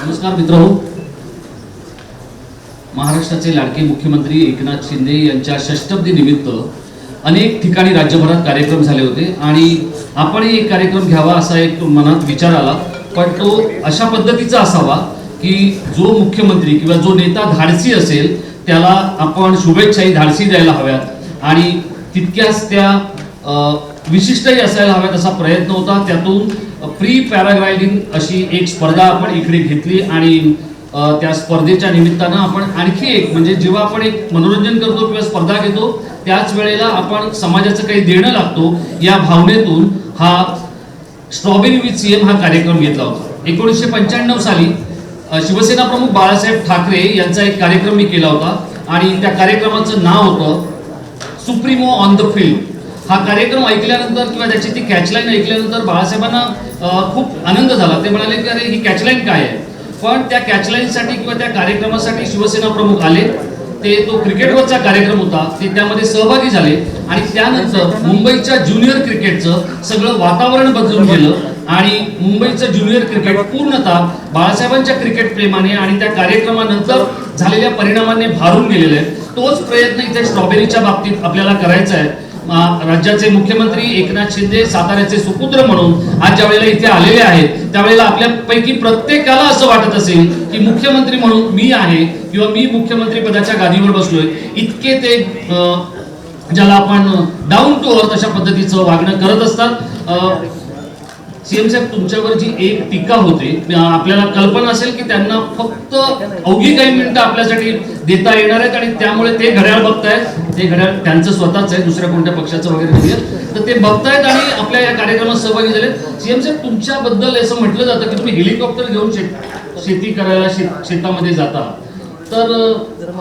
नमस्कार मित्र महाराष्ट्राचे लाडके मुख्यमंत्री एकनाथ शिंदे यांच्या षष्टब्दी निमित्त अनेक ठिकाणी राज्यभरात कार्यक्रम झाले होते आणि आपणही एक कार्यक्रम घ्यावा असा एक मनात विचार आला. पण तो अशा पद्धतीचा असावा की जो मुख्यमंत्री किंवा जो नेता धाडसी असेल त्याला आपण शुभेच्छाही धाडसी द्यायला हव्यात आणि तितक्याच त्या विशिष्टही असायला हव्यात असा प्रयत्न होता. त्यातून प्री पॅराग्लायडिंग अशी एक स्पर्धा आपण इकडे घेतली आणि त्या स्पर्धेच्या निमित्तानं आपण आणखी एक म्हणजे जेव्हा आपण एक मनोरंजन करतो किंवा स्पर्धा घेतो त्याच वेळेला आपण समाजाचं काही देणं लागतो या भावनेतून हा स्ट्रॉबेरी विथ सीएम हा कार्यक्रम घेतला होता. एकोणीसशे पंच्याण्णव साली शिवसेना प्रमुख बाळासाहेब ठाकरे यांचा एक कार्यक्रम मी केला होता आणि त्या कार्यक्रमाचं नाव होतं सुप्रीमो ऑन द फील्ड. हा कार्यक्रम ऐकल्यानंतर किंवा त्याची ती कॅचलाईन ऐकल्यानंतर बाळासाहेबांना खूप आनंद झाला. ते म्हणाले की अरे ही कॅचलाईन काय आहे? पण त्या कॅचलाईनसाठी किंवा त्या कार्यक्रमासाठी शिवसेना प्रमुख आले. ते तो क्रिकेटवरचा कार्यक्रम होता. ते त्यामध्ये सहभागी झाले. आणि त्यानंतर मुंबईच्या ज्युनियर क्रिकेटचं सगळं वातावरण बदलून गेलं. आणि मुंबईचं ज्युनियर क्रिकेट पूर्णतः बाळासाहेबांच्या क्रिकेट प्रेमाने आणि त्या कार्यक्रमानंतर झालेल्या परिणामाने भारून गेलेलं आहे. तोच प्रयत्न इथे स्ट्रॉबेरीच्या बाबतीत आपल्याला करायचा आहे. राज्याचे मुख्यमंत्री एकनाथ शिंदे साताऱ्याचे सुपुत्र म्हणून आज ज्या वेळेला इथे आलेले आहेत त्यावेळेला आपल्यापैकी प्रत्येकाला असं वाटत असेल की मुख्यमंत्री म्हणून मी आहे किंवा मी मुख्यमंत्री पदाच्या गादीवर बसलोय इतके ते ज्याला आपण डाऊन टू अर्थ अशा पद्धतीचं वागणं करत असतात. सीएम साहेब तुमच्यावर जी एक टीका होते आपल्याला कल्पना असेल की त्यांना फक्त अवघी काही मिनिटं आपल्यासाठी देता येणार आहेत आणि त्यामुळे ते घड्याळ बघतायत. ते घड्याळ त्यांचं स्वतःच आहे दुसऱ्या कोणत्या पक्षाचं वगैरे नाही तर ते बघतायत आणि आपल्या या कार्यक्रमात सहभागी झाले सीएम साहेब तुमच्याबद्दल असं म्हटलं जातं की तुम्ही हेलिकॉप्टर घेऊन शेत शेती करायला शेत शेतामध्ये जाता. तर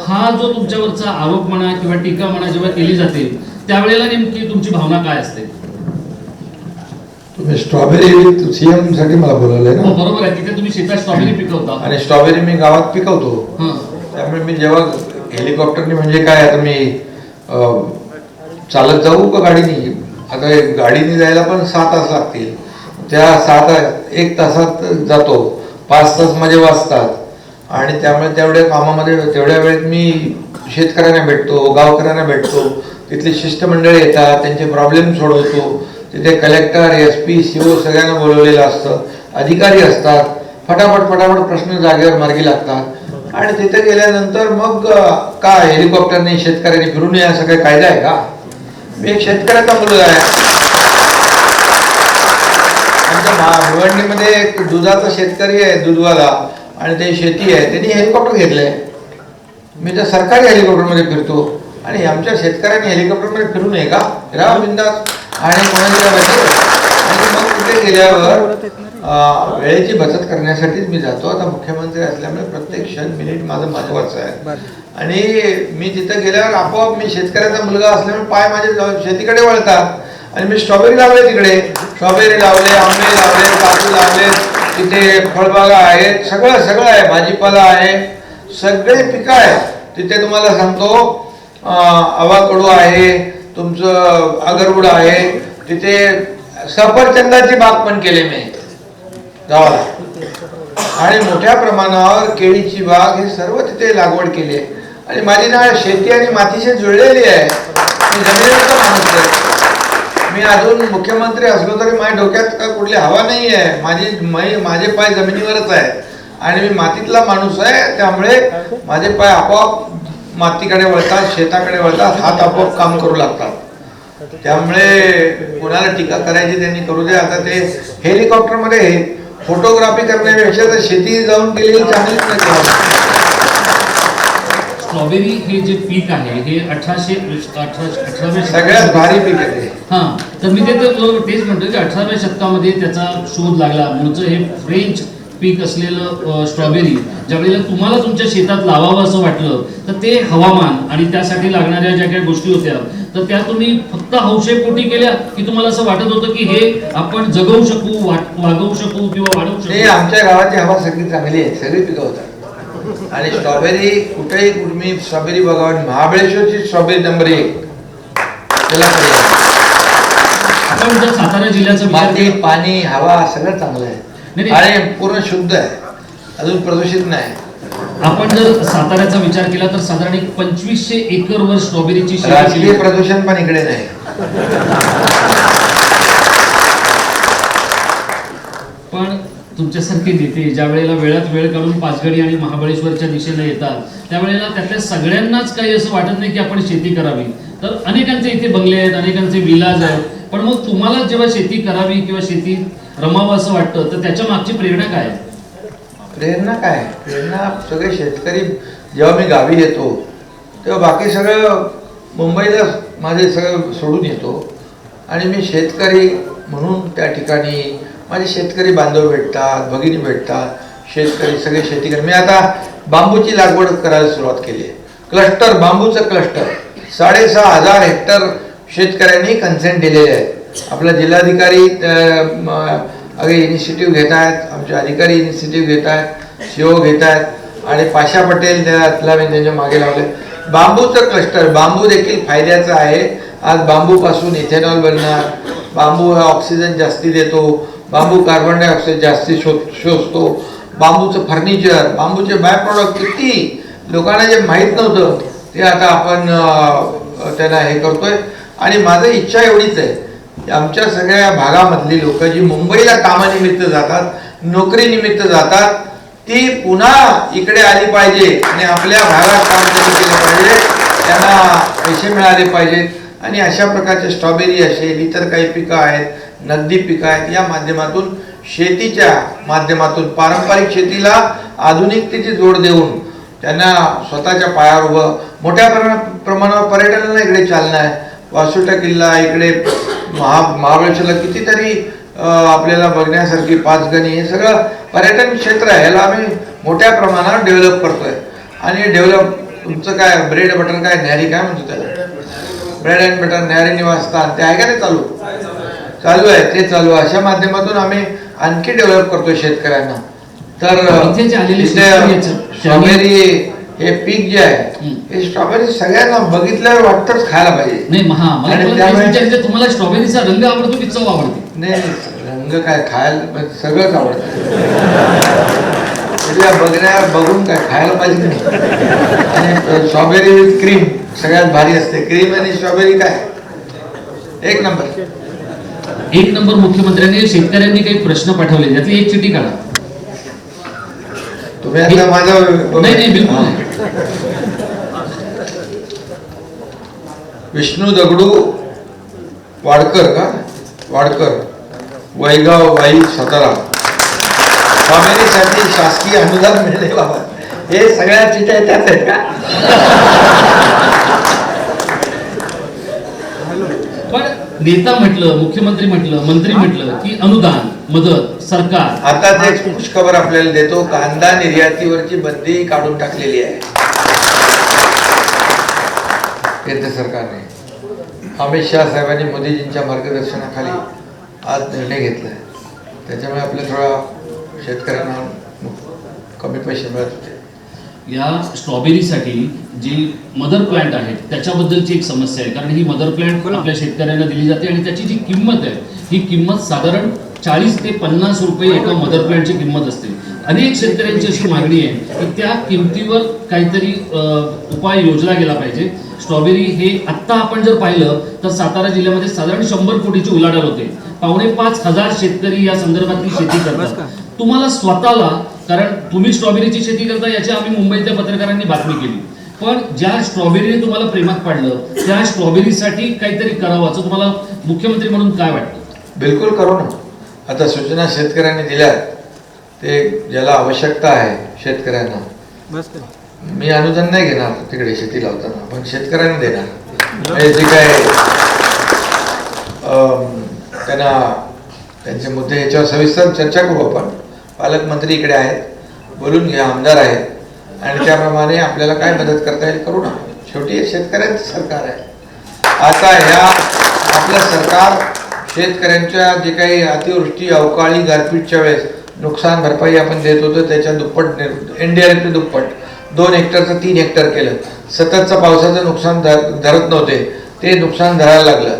हा जो तुमच्यावरचा आरोप म्हणा किंवा टीका म्हणा जेव्हा केली जाते त्यावेळेला नेमकी तुमची भावना काय असते? स्ट्रॉबेरी सीएमसाठी मला बोलवलंय हो ना बरोबर आहे. तिथे तुम्ही शेतात स्ट्रॉबेरी पिकवता. आणि स्ट्रॉबेरी मी गावात पिकवतो. हं. त्यामुळे मी जेव्हा हेलिकॉप्टरने म्हणजे काय आता मी अं, चालत जाऊ का गाडीने? आता हे गाडीने जायला पण सहा तास लागतील. त्या सहा तास एक तासात जातो. पाच तास माझे वाचतात. आणि त्यामुळे तेवढ्या कामामध्ये तेवढ्या वेळेत मी शेतकऱ्यांना भेटतो गावकऱ्यांना भेटतो. तिथली शिष्टमंडळी येतात त्यांचे प्रॉब्लेम सोडवतो. तिथे collector S P C O सगळ्यांना बोलवलेलं असतं. अधिकारी असतात. फटाफट फटाफट प्रश्न जागेवर मार्गी लागतात. आणि तिथे गेल्यानंतर मग का हेलिकॉप्टरने शेतकऱ्यांनी फिरून या असं काही कायदा आहे का? मी एक शेतकऱ्याचा मुलगा आहे. आमच्या भिवंडीमध्ये एक दुधाचा शेतकरी आहे दूधवाला. आणि ते शेती आहे. त्यांनी हेलिकॉप्टर घेतलंय. मी तर सरकारी हेलिकॉप्टरमध्ये फिरतो. आणि आमच्या शेतकऱ्यांनी हेलिकॉप्टरमध्ये फिरू नये का? राम बिंदास. आणि कोणाला मग तिथे गेल्यावर वेळेची बचत करण्यासाठीच मी जातो. आता मुख्यमंत्री असल्यामुळे प्रत्येक क्षण मिनिट माझं महत्वाचं आहे. आणि मी तिथं गेल्यावर आपोआप मी शेतकऱ्याचा मुलगा असल्यामुळे पाय माझे शेतीकडे वळतात. आणि मी स्ट्रॉबेरी लावले तिकडे. स्ट्रॉबेरी लावले आंबे लावले काजू लावले. तिथे फळबागा आहेत सगळं सगळं आहे. भाजीपाला आहे. सगळे पिकं आहेत. तिथे तुम्हाला सांगतो अवाकडू आहे. तुमचं अगरवूड आहे तिथे सफरचंदाची बाग पण केले मी गावाला. आणि मोठ्या प्रमाणावर केळीची बाग हे सर्व तिथे लागवड केली आहे. आणि माझी ना शेती आणि मातीशी जुळलेली आहे. मी जमिनीचा माणूस आहे मी अजून मुख्यमंत्री असलो तरी माझ्या डोक्यात का कुठली हवा नाही आहे माझी मै- माझे पाय जमिनीवरच आहे आणि मी मातीतला माणूस आहे त्यामुळे माझे पाय आपोआप मातीकडे वळतात शेताकडे वळतात हात आपोआप काम करू लागतात त्यामुळे कोणाला टीका करायची त्यांनी करू दे आता ते हेलिकॉप्टरमध्ये फोटोग्राफी करण्यापेक्षा तर शेती जाऊन केलेली चांगलीच नाही? स्ट्रॉबेरी हे जे पीक आहे हे अठराशे अठरा अठराव्या सगळ्यात भारी पीक आहे. हा तर मी ते तेच म्हणतो की अठराव्या शतकामध्ये त्याचा शोध लागला मूळचं हे फ्रेंच पीक असलेलं स्ट्रॉबेरी ज्यावेळेला तुम्हाला तुमच्या शेतात लावावं असं वाटलं तर ते हवामान आणि त्यासाठी लागणाऱ्या ज्या काही गोष्टी होत्या तर त्या तुम्ही फक्त हौशेपोटी केल्या की तुम्हाला असं वाटत होतं की हे आपण जगवू शकू वागवू शकू किंवा वाढवू शकू? आमच्या गावाची हवा सगळी चांगली आहे सगळी पिकवतात आणि स्ट्रॉबेरी कुठेही कुठे स्ट्रॉबेरी बघावं महाबळेश्वरची स्ट्रॉबेरी नंबर एक. त्याला. आपण जर सातारा जिल्ह्याचा माती पाणी हवा सगळं चांगलं आहे. आणि पूर्ण शुद्ध आहे. अजून प्रदूषित नाही. आपण जर साताऱ्याचा विचार केला तर साधारण एक पंचवीसशे एकरवर स्ट्रॉबेरीची शेती राजकीय. प्रदूषण पण इकडे नाही. पण तुमच्यासारखे नेते ज्या वेळेला वेळात वेळ काढून पाचगणी आणि महाबळेश्वरच्या दिशेने येतात त्यावेळेला त्यातल्या सगळ्यांनाच काही असं वाटत नाही की आपण शेती करावी. तर अनेकांचे इथे बंगले आहेत अनेकांचे विलाज आहेत. पण मग तुम्हाला जेव्हा शेती करावी किंवा शेती रमावं असं वाटतं तर त्याच्या मागची प्रेरणा काय आहे? प्रेरणा काय? प्रेरणा सगळे शेतकरी जेव्हा मी गावी येतो तेव्हा बाकी सगळं मुंबईला माझे सगळं सोडून येतो. आणि मी शेतकरी म्हणून त्या ठिकाणी माझे शेतकरी बांधव भेटतात भगिनी भेटतात शेतकरी सगळे शेती कर मी आता बांबूची लागवड करायला सुरुवात केली आहे. क्लस्टर बांबूचं क्लस्टर. साडेसहा हजार हेक्टर शेतकऱ्यांनी कन्सेंट दिलेले आहे. आपला जिल्हाधिकारी अगे इनिशिएटिव्ह घेत आहेत आमचे अधिकारी इनिशिएटिव्ह घेत आहेत सीओ घेत आहेत आणि पाशा पटेल त्यातला मी त्यांच्या मागे लावले. बांबूचं क्लस्टर बांबू देखील फायद्याचं आहे. आज बांबूपासून इथेनॉल बनणार. बांबू हा ऑक्सिजन जास्ती देतो. बांबू कार्बन डायऑक्साईड जास्ती शो शोषतो. बांबूचं फर्निचर बांबूचे बाय प्रॉडक्ट किती? लोकांना जे माहीत नव्हतं ते आता आपण त्यांना हे करतोय. आणि माझं इच्छा एवढीच आहे आमच्या सगळ्या भागामधली लोक जी मुंबईला कामानिमित्त जातात नोकरीनिमित्त जातात ती पुन्हा इकडे आली पाहिजे आणि आपल्या भागात काम केलं पाहिजे त्यांना पैसे मिळाले पाहिजेत. आणि अशा प्रकारचे स्ट्रॉबेरी असेल इतर काही पिकं आहेत नगदी पिकं आहेत या माध्यमातून शेतीच्या माध्यमातून पारंपरिक शेतीला आधुनिकतेची जोड देऊन त्यांना स्वतःच्या पायावर उभं मोठ्या प्रमा- प्रमाणावर पर्यटनाला इकडे चालना आहे. वासोटा किल्ला इकडे महा महाबळेश्वरला कितीतरी आपल्याला बघण्यासारखी पाचगणी हे सगळं पर्यटन क्षेत्र आहे. याला आम्ही मोठ्या प्रमाणावर डेव्हलप करतोय. आणि डेव्हलप तुमचं काय ब्रेड बटर काय न्यारी काय म्हणतो त्याला? ब्रेड अँड बटर न्यारी निवासस्थान ते आहे का नाही चालू? चालू आहे ते चालू. आहे अशा माध्यमातून आम्ही आणखी डेव्हलप करतो शेतकऱ्यांना. तर स्ट्रॉबेरी हे पीक जे आहे. हे स्ट्रॉबेरी सगळ्यांना बघितल्यावर वाटतंच खायला पाहिजे. नाही महा मला आणि तुला तेच त्यामुळे- विचारायचं तुम्हाला स्ट्रॉबेरीचा रंग आवडतो की चव आवडते? नाही नाही, रंग काय खायला सगळंच आवडतं. बघण्या बघून काय खायला पाहिजे की नाही. आणि स्ट्रॉबेरी विथ क्रीम सगळ्यात भारी असते. क्रीम आणि स्ट्रॉबेरी काय? एक नंबर. एक नंबर मुख्यमंत्र्यांनी शेतकऱ्यांनी काही प्रश्न पाठवले त्यातली एक चिठी काढा. तुम्ही आता माझं नाही नाही बिलकुल. नाही विष्णू दगडू वाडकर का? वाडकर. वैगाव वाई सातारा. स्वामिनीसाठी शासकीय अनुदान मिळणे बाबत हे सगळ्या चिठ्या त्याच आहेत का पण नेता म्हटलं मुख्यमंत्री म्हटलं मंत्री म्हटलं की अनुदान मदत. सरकार. आताच एक खुशखबर आपल्याला देतो. कांदा निर्यातीवरची बंदी काढून टाकलेली आहे. केंद्र सरकारने. अमित शहा साहेबांनी मोदीजींच्या मार्गदर्शनाखाली आज निर्णय घेतला त्याच्यामुळे आपल्या थोडा शेतकऱ्यांना कमी पैसे मिळत होते. या स्ट्रॉबेरीसाठी जी मदर प्लांट आहेत त्याच्याबद्दलची एक समस्या आहे. कारण ही मदर प्लांट आपल्या शेतकऱ्यांना दिली जाते आणि त्याची जी किंमत आहे ही किंमत साधारण चाळीस ते पन्नास रुपये एका मदर प्लांटची किंमत असते. अनेक शेतकऱ्यांची अशी मागणी आहे की त्या किमतीवर काहीतरी उपाय योजला गेला पाहिजे. स्ट्रॉबेरी हे आत्ता आपण जर पाहिलं तर सातारा जिल्ह्यामध्ये साधारण शंभर कोटीची उलाढाल होते. पावणे पाच हजार शेतकरी या संदर्भातली शेती करतात. तुम्हाला स्वतःला कारण तुम्ही स्ट्रॉबेरीची शेती करता याची आम्ही मुंबईतल्या पत्रकारांनी बातमी केली. पण ज्या स्ट्रॉबेरीने तुम्हाला प्रेमात पाडलं त्या स्ट्रॉबेरीसाठी काहीतरी करावं असं तुम्हाला मुख्यमंत्री म्हणून काय वाटतं? बिलकुल करू ना आता सूचना शेतकऱ्यांनी दिल्या ते ज्याला आवश्यकता आहे शेतकऱ्यांना. मी अनुदान नाही घेणार तिकडे शेती लावताना पण शेतकऱ्यांना देणार. जे काय त्यांना त्यांचे मुद्दे याच्यावर सविस्तर चर्चा करू आपण. पालकमंत्री इकडे आहेत बोलून घ्या आमदार आहेत. आणि त्याप्रमाणे आपल्याला काय मदत करता येईल करू ना शेवटी हे शेतकऱ्यांचं सरकार आहे. आता ह्या आपलं सरकार शेतकऱ्यांच्या जे काही अतिवृष्टी अवकाळी गारपीटच्या वेळेस नुकसान भरपाई आपण देत होतो त्याच्या दुप्पट एनडीआरएफचे दुप्पट. दोन हेक्टरचं तीन हेक्टर केलं. सततचं पावसाचं नुकसान धर धरत नव्हते. ते नुकसान धरायला लागलं.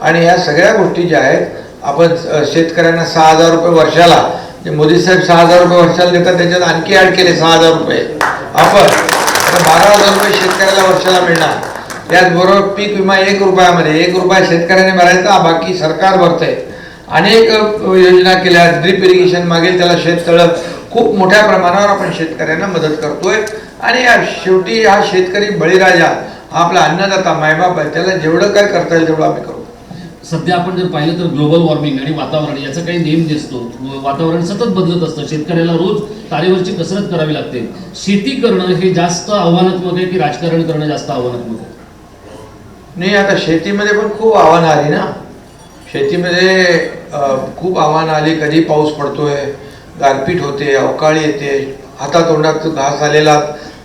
आणि ह्या सगळ्या गोष्टी ज्या आहेत आपण शेतकऱ्यांना सहा हजार रुपये वर्षाला मोदी साहेब सहा हजार रुपये वर्षाला देतात त्याच्यात आणखी ऍड केले सहा हजार रुपये. आपण बारा हजार रुपये शेतकऱ्याला वर्षाला मिळणार. त्याचबरोबर पीक विमा एक रुपयामध्ये एक रुपया शेतकऱ्याने भरायचा बाकी सरकार भरतंय. अनेक योजना केल्या ड्रिप इरिगेशन मागेल त्याला शेततळ खूप मोठ्या प्रमाणावर आपण शेतकऱ्यांना मदत करतोय. आणि या शेवटी हा शेतकरी बळीराजा हा आपला अन्नदाता मायबाप आहे. त्याला जेवढं काय करता येईल तेवढं आम्ही करू. सध्या आपण जर पाहिलं तर ग्लोबल वॉर्मिंग आणि वातावरण याचा काही नेम दिसतो. वातावरण सतत बदलत असतं. शेतकऱ्याला रोज तारेवरची कसरत करावी लागते. शेती करणं हे जास्त आव्हानात्मक आहे की राजकारण करणं जास्त आव्हानात्मक आहे? नाही आता शेतीमध्ये पण खूप आव्हानं आली ना. शेतीमध्ये खूप आव्हानं आली. कधी पाऊस पडतोय गारपीट होते अवकाळी येते हातातोंडात घास आलेला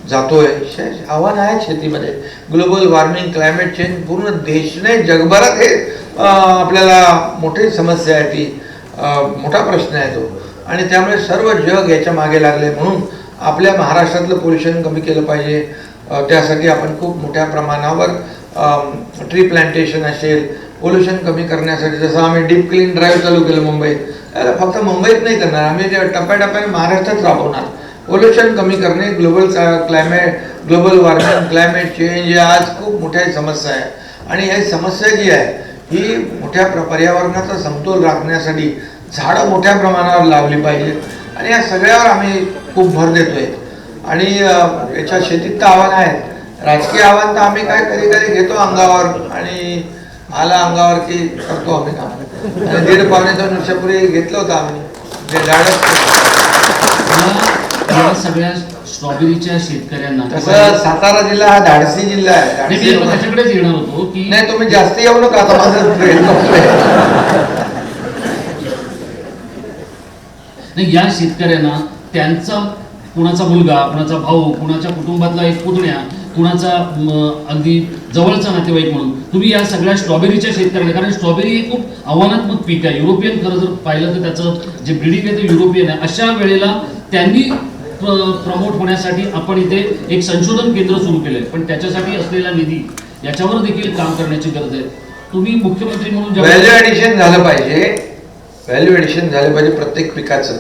जातोय. शे- आव्हानं आहेत शेतीमध्ये. ग्लोबल वॉर्मिंग क्लायमेट चेंज पूर्ण देश नाही जगभरात हे आपल्याला मोठी समस्या आहे ती. मोठा प्रश्न आहे तो. आणि त्यामुळे सर्व जग याच्या मागे लागले म्हणून आपल्या महाराष्ट्रातलं पोल्युशन कमी केलं पाहिजे. त्यासाठी आपण खूप मोठ्या प्रमाणावर Um, ट्री प्लांटेशन असेल पोल्युशन कमी करण्यासाठी जसं आम्ही डीप क्लीन ड्राईव्ह चालू केलं मुंबईत त्याला फक्त मुंबईत नाही करणार आम्ही ते टप्प्याटप्प्याने महाराष्ट्रात राबवणार. पोल्युशन कमी करणे global climate global warming climate change या आज खूप मोठ्या समस्या आहे. आणि ही समस्या जी आहे ही मोठ्या प्र पर्यावरणाचा समतोल राखण्यासाठी झाडं मोठ्या प्रमाणावर लावली पाहिजेत आणि या सगळ्यावर आम्ही खूप भर देतोय. आणि याच्या शेतीत तर आव्हान आहेत. राजकीय आव्हान तर आम्ही काय कधी कधी घेतो अंगावर आणि आला अंगावर की करतो आम्ही काम. दीड पावणे दोन वर्षापूर्वी घेतलं होतं आम्ही. सगळ्या स्ट्रॉबेरीच्या शेतकऱ्यांना तसं सातारा जिल्हा हा धाडसी जिल्हा आहे. त्याच्याकडेच येणार होतो की नाही तुम्ही जास्त येऊ नका आता माझं नाही या शेतकऱ्यांना त्यांचा कुणाचा मुलगा कुणाचा भाऊ कुणाच्या कुटुंबातला एक पुतण्या कुणाचा अगदी जवळचा नातेवाईक म्हणून. तुम्ही या सगळ्या स्ट्रॉबेरीच्या शेतकऱ्यांना कारण स्ट्रॉबेरी हे खूप आव्हानात्मक पीक आहे. युरोपियन खरं जर पाहिलं तर त्याचं जे ब्रिडिंग आहे ते युरोपियन आहे. अशा वेळेला त्यांनी प्रमोट होण्यासाठी आपण इथे एक संशोधन केंद्र सुरू केलंय. पण त्याच्यासाठी असलेला निधी याच्यावर देखील काम करण्याची गरज आहे. तुम्ही मुख्यमंत्री म्हणून व्हॅल्यू जेव्हा- ॲडिशन झालं पाहिजे. व्हॅल्यू ॲडिशन झालं पाहिजे प्रत्येक पिकाचं.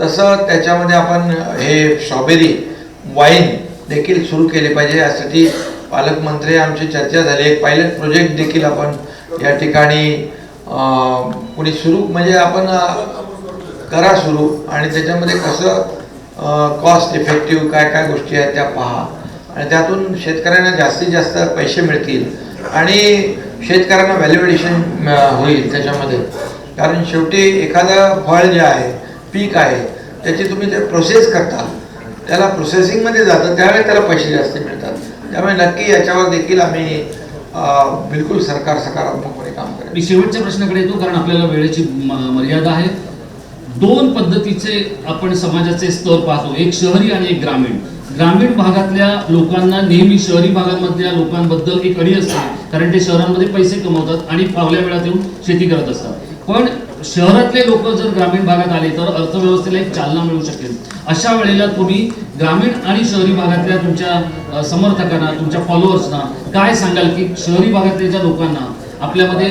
तसं त्याच्यामध्ये आपण हे स्ट्रॉबेरी वाईन देखील सुरू केले पाहिजे. यासाठी पालकमंत्री आमची चर्चा झाली. एक पायलट प्रोजेक्ट देखील आपण या ठिकाणी कुणी सुरू म्हणजे आपण करा सुरू. आणि त्याच्यामध्ये कसं कॉस्ट इफेक्टिव्ह काय काय गोष्टी आहेत त्या पहा. आणि त्यातून शेतकऱ्यांना जास्तीत जास्त पैसे मिळतील. आणि शेतकऱ्यांना व्हॅल्युएडिशन होईल त्याच्यामध्ये. कारण शेवटी एखादं फळ जे आहे पीक आहे त्याची तुम्ही ते प्रोसेस करता. त्याला प्रोसेसिंगमध्ये जातं त्यावेळी त्याला पैसे जास्त मिळतात. त्यामुळे नक्की याच्यावर देखील आम्ही बिलकुल सरकार सकारात्मकपणे काम करेल. मी शेवटच्या प्रश्नाकडे येतो कारण आपल्याला वेळेची मर्यादा आहे दोन पद्धतीचे आपण समाजाचे स्तर पाहतो. एक शहरी आणि एक ग्रामीण. ग्रामीण भागातल्या लोकांना नेहमी शहरी भागांमधल्या लोकांबद्दल एक अडी असते कारण ते शहरांमध्ये पैसे कमवतात आणि फावल्या वेळात येऊन शेती करत असतात. पण शहरातले लोक जर ग्रामीण भागात आले तर अर्थव्यवस्थेला एक चालना मिळू शकेल. अशा वेळेला तुम्ही ग्रामीण आणि शहरी भागातल्या तुमच्या समर्थकांना तुमच्या फॉलोअर्सना काय सांगाल की शहरी भागातल्या ज्या लोकांना आपल्यामध्ये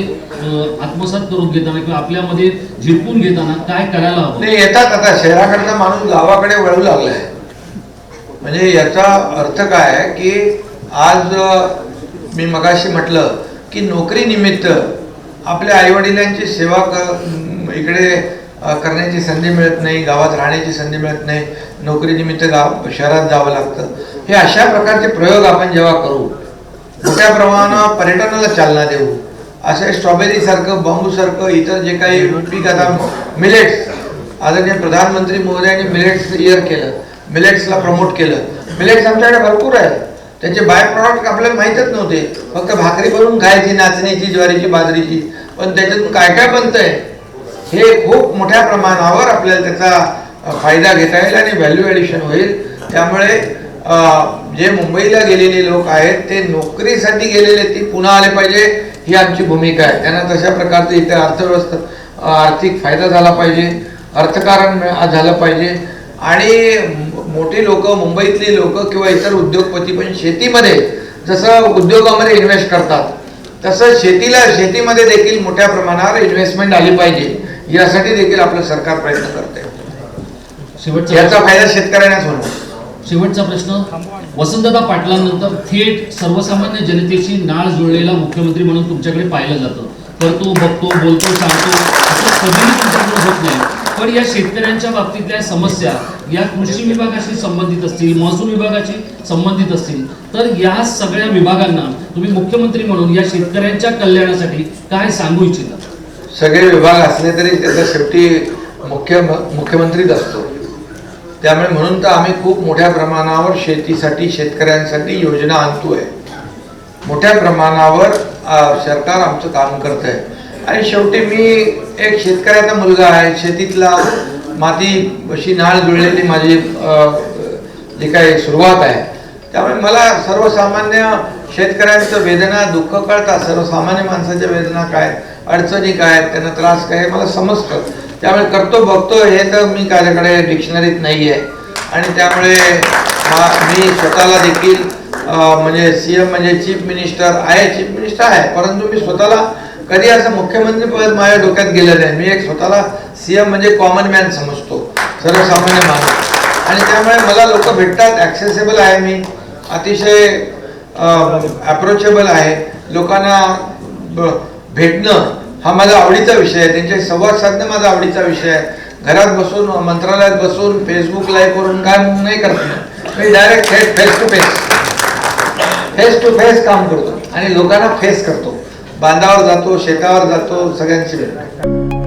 आत्मसात करून घेताना किंवा आपल्यामध्ये झिरपून घेताना काय करायला हवं? नाही येतात आता. शहराकडचा माणूस गावाकडे वळू लागलाय. म्हणजे याचा अर्थ काय आहे की आज मी मगाशी म्हटलं की नोकरी निमित्त आपल्या आईवडिलांची सेवा क इकडे करण्याची संधी मिळत नाही गावात राहण्याची संधी मिळत नाही नोकरीनिमित्त गाव शहरात जावं लागतं. हे अशा प्रकारचे प्रयोग आपण जेव्हा करू मोठ्या प्रमाणावर पर्यटनाला चालना देऊ असे स्ट्रॉबेरी सारखं बांबू सारखं इतर जे काही पीक आता मिलेट्स आदरणीय प्रधानमंत्री महोदयांनी मिलेट्स इयर केलं मिलेट्सला प्रमोट केलं. मिलेट्स आमच्याकडे भरपूर आहे त्यांचे बाय प्रॉडक्ट आपल्याला माहीतच नव्हते. फक्त भाकरी भरून खायची नाचण्याची ज्वारीची बाजरीची. पण त्याच्यातून काय काय बनतंय? हे खूप मोठ्या प्रमाणावर आपल्याला त्याचा फायदा घेता येईल आणि व्हॅल्यू ॲडिशन होईल. त्यामुळे जे मुंबईला गेलेले लोक आहेत ते नोकरीसाठी गेलेले ती पुन्हा आले पाहिजे ही आमची भूमिका आहे. त्यांना तशा प्रकारचं इथे अर्थव्यवस्था आर्थिक फायदा झाला पाहिजे अर्थकारण झालं पाहिजे. आणि मोठी लोक मुंबईतली लोक किंवा इतर उद्योगपती पण शेतीमध्ये जसं उद्योगामध्ये इन्व्हेस्ट करतात तसं शेतीला शेतीमध्ये देखील मोठ्या प्रमाणावर इन्व्हेस्टमेंट आली पाहिजे. यासाठी देखील आपलं सरकार प्रयत्न करते शेवटचा याचा फायदा शेतकऱ्यांनाच होणार. शेवटचा प्रश्न वसंतदा पाटलांनंतर थेट सर्वसामान्य जनतेची नाळ जुळलेला मुख्यमंत्री म्हणून तुमच्याकडे पाहिलं जातं. करतो बघतो बोलतो सांगतो असं कधीही तुमच्याकडे होत नाही. पण या शेतकऱ्यांच्या बाबतीतल्या समस्या या कृषी विभागाशी संबंधित असतील महसूल विभागाशी संबंधित असतील तर या सगळ्या विभागांना तुम्ही मुख्यमंत्री म्हणून या शेतकऱ्यांच्या कल्याणासाठी काय सांगू इच्छिता? सगळे विभाग असले तरी त्याचा शेवटी मुख्य मुख्यमंत्रीच असतो. त्यामुळे म्हणून तर आम्ही खूप मोठ्या प्रमाणावर शेतीसाठी शेतकऱ्यांसाठी योजना आणतोय. मोठ्या प्रमाणावर सरकार आमचं काम करत आहे आणि शेवटी मी एक शेतकऱ्याचा मुलगा आहे. शेतीतला माती अशी नाळ जुळलेली माझी जी काही सुरुवात आहे. त्यामुळे मला सर्वसामान्य शेतकऱ्यांचं वेदना दुःख कळतात सर्वसामान्य माणसाच्या वेदना काय अडचणी काय आहेत, त्यांना त्रास काय आहे मला समजतं. त्यामुळे करतो बघतो हे तर मी माझ्याकडे डिक्शनरीत नाही आहे आणि त्यामुळे मी स्वतःला देखील म्हणजे सी एम म्हणजे चीफ मिनिस्टर आहे चीफ मिनिस्टर आहे. परंतु मी स्वतःला कधी असं मुख्यमंत्री पद माझ्या डोक्यात गेलेलं आहे मी एक स्वतःला सी एम म्हणजे कॉमन मॅन समजतो. सर्वसामान्य माणूस. आणि त्यामुळे मला लोक भेटतात. ॲक्सेसेबल आहे मी. अतिशय अप्रोचेबल आहे. लोकांना भेटणं हा माझा आवडीचा विषय आहे. त्यांचे संवाद साधणं माझा आवडीचा विषय आहे. घरात बसून मंत्रालयात बसून फेसबुक लाईव्ह करून काम नाही करत मी. Direct face face to face face to face काम करतो. आणि लोकांना फेस करतो. बांधावर जातो शेतावर जातो सगळ्यांची भेट.